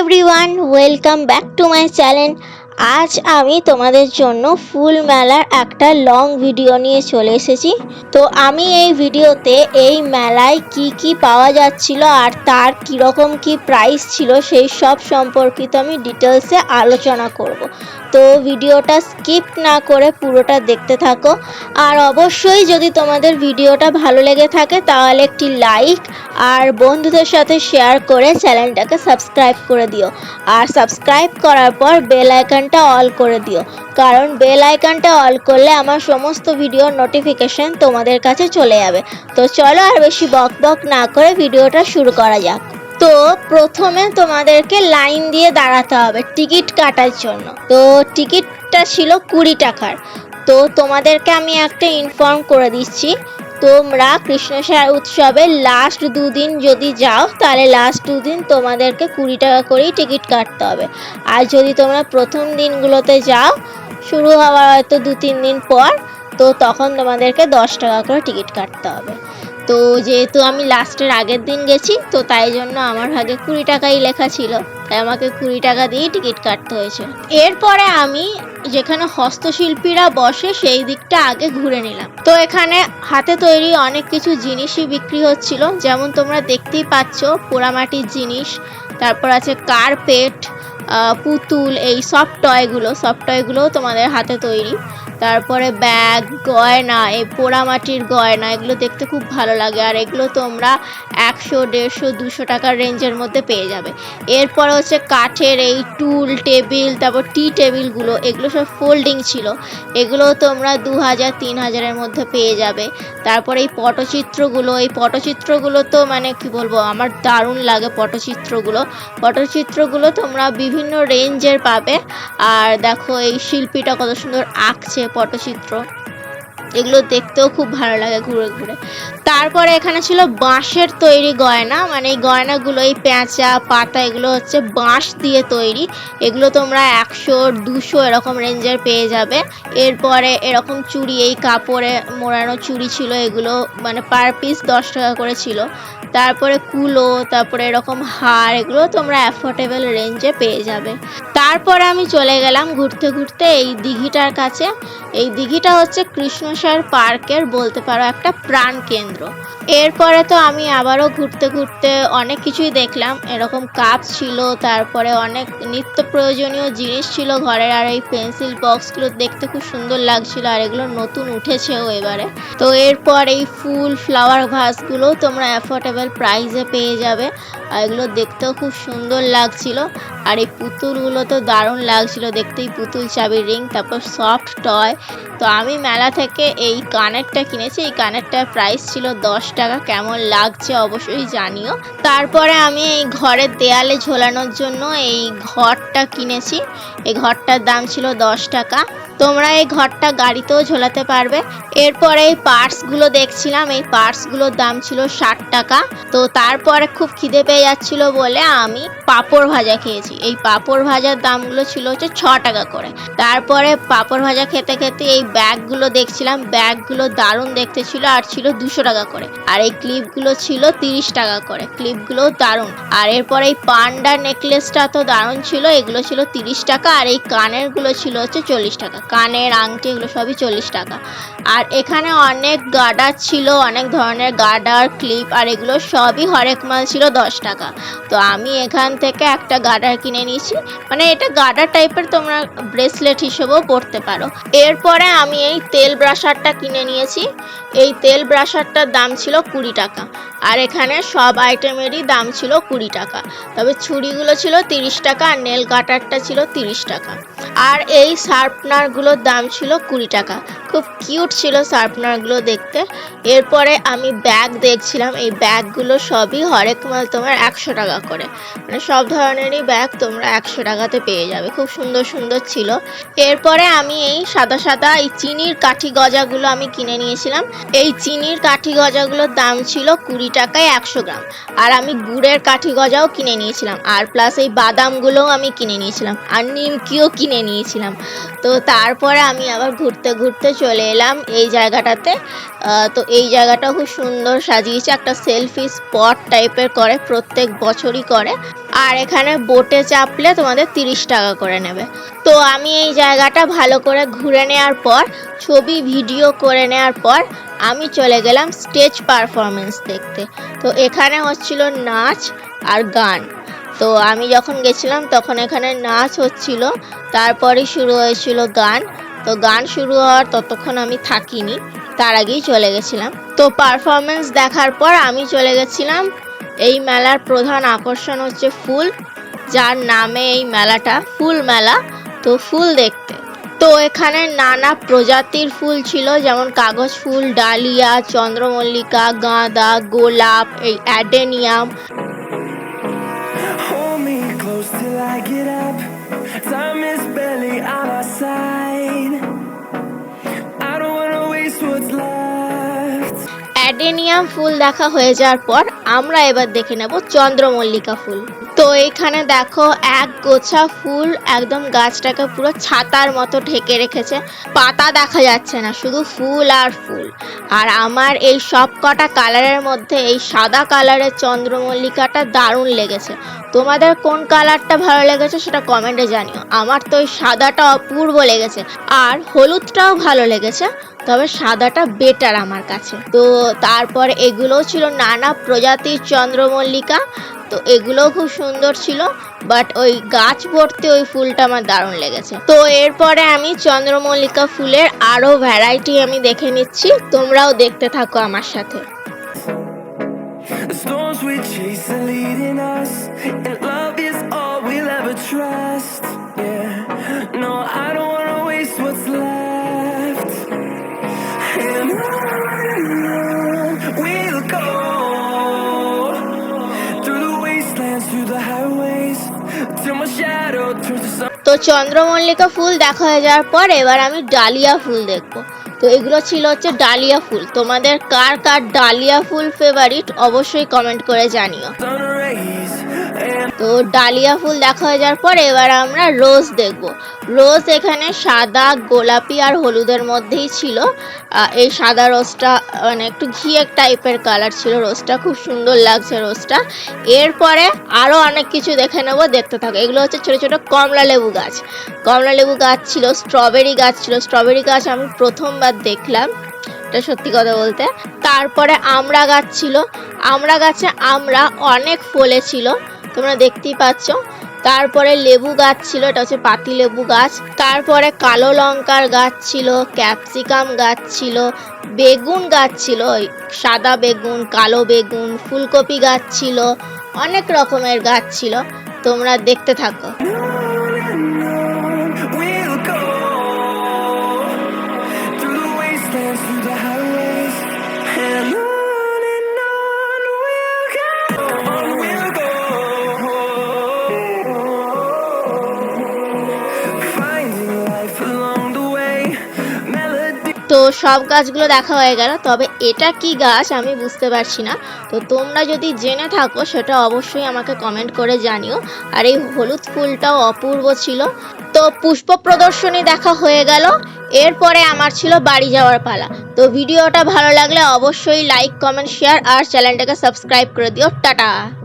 everyone welcome back to my channel আজ আমি তোমাদের জন্য ফুল মেলার একটা লং ভিডিও নিয়ে চলে এসেছি। তো আমি এই ভিডিওতে এই মেলায় কি কি পাওয়া যাচ্ছিল আর তার কীরকম কি প্রাইস ছিল সেই সব সম্পর্কিত আমি ডিটেলসে আলোচনা করব। তো ভিডিওটা স্কিপ না করে পুরোটা দেখতে থাকো। আর অবশ্যই যদি তোমাদের ভিডিওটা ভালো লেগে থাকে তাহলে একটি লাইক আর বন্ধুদের সাথে শেয়ার করে চ্যানেলটাকে সাবস্ক্রাইব করে দিও। আর সাবস্ক্রাইব করার পর বেল আইকনটা অল করে দিও। কারণ বেল আইকনটা অল করলে আমার সমস্ত ভিডিওর নোটিফিকেশন তোমাদের কাছে চলে যাবে। তো চলো আর বেশি বক বক না করে ভিডিওটা শুরু করা যাক। তো প্রথমে তোমাদেরকে লাইন দিয়ে দাঁড়াতে হবে টিকিট কাটার জন্য। তো টিকিটটা ছিল কুড়ি টাকার। তো তোমাদেরকে আমি একটা ইনফর্ম করে দিচ্ছি। তোমরা কৃষ্ণসার উৎসবের লাস্ট দুদিন যদি যাও, তাহলে লাস্ট দুদিন তোমাদেরকে কুড়ি টাকা করেই টিকিট কাটতে হবে। আর যদি তোমরা প্রথম দিনগুলোতে যাও, শুরু হওয়ার হয়তো দু তিন দিন পর, তো তখন তোমাদেরকে দশ টাকা করে টিকিট কাটতে হবে। তো যেহেতু আমি লাস্টের আগের দিন গেছি, তো তাই জন্য আমার ভাগে কুড়ি টাকাই লেখা ছিল। তাই আমাকে কুড়ি টাকা দিয়েই টিকিট কাটতে হয়েছে। এরপরে আমি যেখানে হস্তশিল্পীরা বসে, সেই দিকটা আগে ঘুরে নিলাম। তো এখানে হাতে তৈরি অনেক কিছু জিনিসই বিক্রি হচ্ছিল। যেমন তোমরা দেখতেই পাচ্ছ, পোড়ামাটির জিনিস, তারপর আছে কার্পেট পুতুল, এই সফট টয়গুলো সফট টয়গুলোও তোমাদের হাতে তৈরি। তারপরে ব্যাগ, গয়না, এই পোড়ামাটির গয়না, এগুলো দেখতে খুব ভালো লাগে। আর এগুলো তোমরা একশো, দেড়শো, দুশো টাকার রেঞ্জের মধ্যে পেয়ে যাবে। এরপর হচ্ছে কাঠের এই টুল, টেবিল, তারপর টি টেবিলগুলো এগুলো সব ফোল্ডিং ছিল। এগুলো তোমরা দু হাজার, তিন হাজারের মধ্যে পেয়ে যাবে। তারপর এই পটচিত্রগুলো এই পটচিত্রগুলো তো মানে কি বলব, আমার দারুণ লাগে পটচিত্রগুলো পটচিত্রগুলো তোমরা বিভিন্ন রেঞ্জের পাবে। আর দেখো এই শিল্পীটা কত সুন্দর আঁকছে পটচিত্র। এগুলো দেখতেও খুব ভালো লাগে ঘুরে ঘুরে। তারপরে এখানে ছিল বাঁশের তৈরি গয়না। মানে এই গয়নাগুলো, এই পেঁচা, পাতা, এগুলো হচ্ছে বাঁশ দিয়ে তৈরি। এগুলো তোমরা একশো, দুশো এরকম রেঞ্জের পেয়ে যাবে। এরপরে এরকম চুড়ি, এই কাপড়ে মোড়ানো চুড়ি ছিল, এগুলো মানে পার পিস দশ টাকা করে ছিল। তারপরে কুলো, তারপরে এরকম হার, এগুলো তোমরা অ্যাফোর্ডেবল রেঞ্জে পেয়ে যাবে। তারপরে আমি চলে গেলাম ঘুরতে ঘুরতে এই দিঘিটার কাছে। এই দিঘিটা হচ্ছে কৃষ্ণসার পার্কের বলতে পারো একটা প্রাণ কেন্দ্র। এরপরে তো আমি আবারও ঘুরতে ঘুরতে অনেক কিছুই দেখলাম। এরকম কাপ ছিল, তারপরে অনেক নিত্য প্রয়োজনীয় জিনিস ছিল ঘরের, আর এই পেন্সিল বক্সগুলো দেখতে খুব সুন্দর লাগছিল, আর এগুলো নতুন উঠেছেও এবারে। তো এরপর এই ফুল, ফ্লাওয়ার ভাসগুলো তোমরা অ্যাফোর্ডেবল প্রাইসে পেয়ে যাবে। আর এগুলো দেখতেও খুব সুন্দর লাগছিল। আর এই পুতুলগুলো তো দারুণ লাগছিল। দেখতেই পুতুল চাবির রিং, তারপর সফট টয় তো আমি মেলা থেকে এই কানেরটা কিনেছি। এই কানেরটার প্রাইস ছিল দশ টাকা। কেমন লাগছে অবশ্যই জানিও। তারপরে আমি এই ঘরের দেয়ালে ঝোলানোর জন্য এই ঘরটা কিনেছি। এই ঘরটার দাম ছিল দশ টাকা। তোমরা এই ঘরটা গাড়িতেও ঝোলাতে পারবে। এরপরে এই পার্টসগুলো দেখছিলাম, এই পার্টসগুলোর দাম ছিল ষাট টাকা। তো তারপরে খুব খিদে পেয়ে যাচ্ছিল বলে আমি পাঁপড় ভাজা খেয়েছি। এই পাঁপড় ভাজার দামগুলো ছিল হচ্ছে ছ টাকা করে। তারপরে পাঁপড় ভাজা খেতে খেতে এই ব্যাগগুলো দেখছিলাম। ব্যাগগুলো দারুণ দেখতে ছিল আর ছিল দুশো টাকা করে। আর এই ক্লিপগুলো ছিল তিরিশ টাকা করে। ক্লিপগুলো দারুণ। আর এরপর এই পান্ডার নেকলেসটা তো দারুণ ছিল। এগুলো ছিল তিরিশ টাকা আর এই কানেরগুলো ছিল হচ্ছে চল্লিশ টাকা। কানের, আংটি, এগুলো সবই চল্লিশ টাকা। আর এখানে অনেক গার্ডার ছিল, অনেক ধরনের গার্ডার, ক্লিপ, আর এগুলো সবই হরেক মাল ছিল দশ টাকা। তো আমি এখান থেকে একটা গার্ডার কিনে নিয়েছি। মানে এটা গার্ডার টাইপের তোমরা ব্রেসলেট হিসেবেও পরতে পারো। এরপরে আমি এই তেল ব্রাশারটা কিনে নিয়েছি। এই তেল ব্রাশারটার দাম ছিল কুড়ি টাকা। আর এখানে সব আইটেমেরই দাম ছিল কুড়ি টাকা। তবে ছুরিগুলো ছিল তিরিশ টাকা আর নেল কাটারটা ছিল তিরিশ টাকা। আর এই শার্পনারগুলোর দাম ছিল কুড়ি টাকা। খুব কিউট ছিল শার্পনারগুলো দেখতে। এরপরে আমি ব্যাগ দেখছিলাম। এই ব্যাগগুলো সবই হরেক মাল তোমার একশো টাকা করে। মানে সব ধরনেরই ব্যাগ তোমরা একশো টাকাতে পেয়ে যাবে। খুব সুন্দর সুন্দর ছিল। এরপরে আমি এই সাদা সাদা এই চিনির কাঠি গজাগুলো আমি কিনে নিয়েছিলাম। এই চিনির কাঠি গজাগুলোর দাম ছিল কুড়ি টাকায় একশো গ্রাম। আর আমি গুড়ের কাঠি গজাও কিনে নিয়েছিলাম। আর প্লাস এই বাদামগুলোও আমি কিনে নিয়েছিলাম। আর নিমকিও কিনে নিয়েছিলাম। তো তারপরে আমি আবার ঘুরতে ঘুরতে চলে এলাম এই জায়গাটাতে। তো এই জায়গাটা খুব সুন্দর সাজিয়েছে। একটা সেলফি স্পট টাইপের করে, প্রত্যেক বছরই করে। আর এখানে বোটে চাপলে তোমাদের তিরিশ টাকা করে নেবে। তো আমি এই জায়গাটা ভালো করে ঘুরে নেওয়ার পর, ছবি, ভিডিও করে নেওয়ার পর, আমি চলে গেলাম স্টেজ পারফরমেন্স দেখতে। তো এখানে হচ্ছিল নাচ আর গান। তো আমি যখন গেছিলাম তখন এখানে নাচ হচ্ছিল তারপরে শুরু হয়েছিল গান। তো গান শুরু হওয়ার ততক্ষণ আমি থাকিনি, তার আগেই চলে গেছিলাম। তো পারফরমেন্স দেখার পর আমি চলে গেছিলাম এই মেলার প্রধান আকর্ষণ হচ্ছে ফুল যার নামে এই মেলাটা ফুল মেলা তো ফুল দেখতে। তো এখানে নানা প্রজাতির ফুল ছিল যেমন কাগজ ফুল ডালিয়া চন্দ্রমল্লিকা গাঁদা গোলাপ এই অ্যাডেনিয়াম. অ্যাডেনিয়াম ফুল দেখা হয়ে যাওয়ার পর আমরা এবার দেখে নেব চন্দ্রমল্লিকা ফুল। তো এখানে দেখো এক গোছা ফুল, একদম গাছটাকে পুরো ছাতার মতো ঢেকে রেখেছে। পাতা দেখা যাচ্ছে না, শুধু ফুল আর ফুল। আর আমার এই সব কটা কালারের মধ্যে এই সাদা কালারের চন্দ্রমল্লিকাটা দারুণ লেগেছে। তোমাদের কোন কালারটা ভালো লেগেছে সেটা কমেন্টে জানিও। আমার তো ওই সাদাটা অপূর্ব লেগেছে। আর হলুদটাও ভালো লেগেছে, তবে সাদাটা বেটার আমার কাছে। তো তারপর এগুলোও ছিল নানা প্রজাতির চন্দ্রমল্লিকা তো এগুলোও খুব সুন্দর ছিল বাট ওই গাছ ভর্তি ওই ফুলটা আমার দারুণ লেগেছে। তো এরপরে আমি চন্দ্রমল্লিকা ফুলের আরও ভ্যারাইটি আমি দেখে নিচ্ছি তোমরাও দেখতে থাকো আমার সাথে। No, I তো চন্দ্রমল্লিকা ফুল দেখা হয়ে যাওয়ার পর এবার আমি ডালিয়া ফুল দেখব। তো এগুলো ছিল হচ্ছে ডালিয়া ফুল। তোমাদের কার কার ডালিয়া ফুল ফেভারিট অবশ্যই কমেন্ট করে জানিও। তো ডালিয়া ফুল দেখা হয়ে যাওয়ার পর এবার আমরা রোজ দেখব। রোজ এখানে সাদা, গোলাপি আর হলুদের মধ্যেই ছিল। এই সাদা রোজটা মানে একটু ঘিয়ে টাইপের কালার ছিল রোজটা, খুব সুন্দর লাগছে রোজটা। এরপরে আরও অনেক কিছু দেখে নেব, দেখতে থাকো। এগুলো হচ্ছে ছোটো ছোটো কমলা লেবু গাছ। কমলা লেবু গাছ ছিল স্ট্রবেরি গাছ ছিল। স্ট্রবেরি গাছ আমি প্রথমবার দেখলাম, এটা সত্যি কথা বলতে। তারপরে আমড়া গাছ ছিল। আমড়া গাছে আমরা অনেক ফলেছিল তোমরা দেখতেই পাচ্ছ। তারপরে লেবু গাছ ছিল, এটা হচ্ছে পাতি লেবু গাছ। তারপরে কালো লঙ্কার গাছ ছিল, ক্যাপসিকাম গাছ ছিল, বেগুন গাছ ছিল সাদা বেগুন, কালো বেগুন, ফুলকপি গাছ ছিল, অনেক রকমের গাছ ছিল। তোমরা দেখতে থাকো। সব গাছগুলো দেখা হয়ে গেল, তবে এটা কি গাছ আমি বুঝতে পারছি না। তো তোমরা যদি জেনে থাকো, সেটা অবশ্যই আমাকে কমেন্ট করে জানিও। আর এই হলুদ ফুলটাও অপূর্ব ছিল। তো পুষ্প প্রদর্শনী দেখা হয়ে গেল। এরপরে আমার ছিল বাড়ি যাওয়ার পালা। তো ভিডিওটা ভালো লাগলে অবশ্যই লাইক কমেন্ট শেয়ার আর চ্যানেলটাকে সাবস্ক্রাইব করে দিও। টাটা!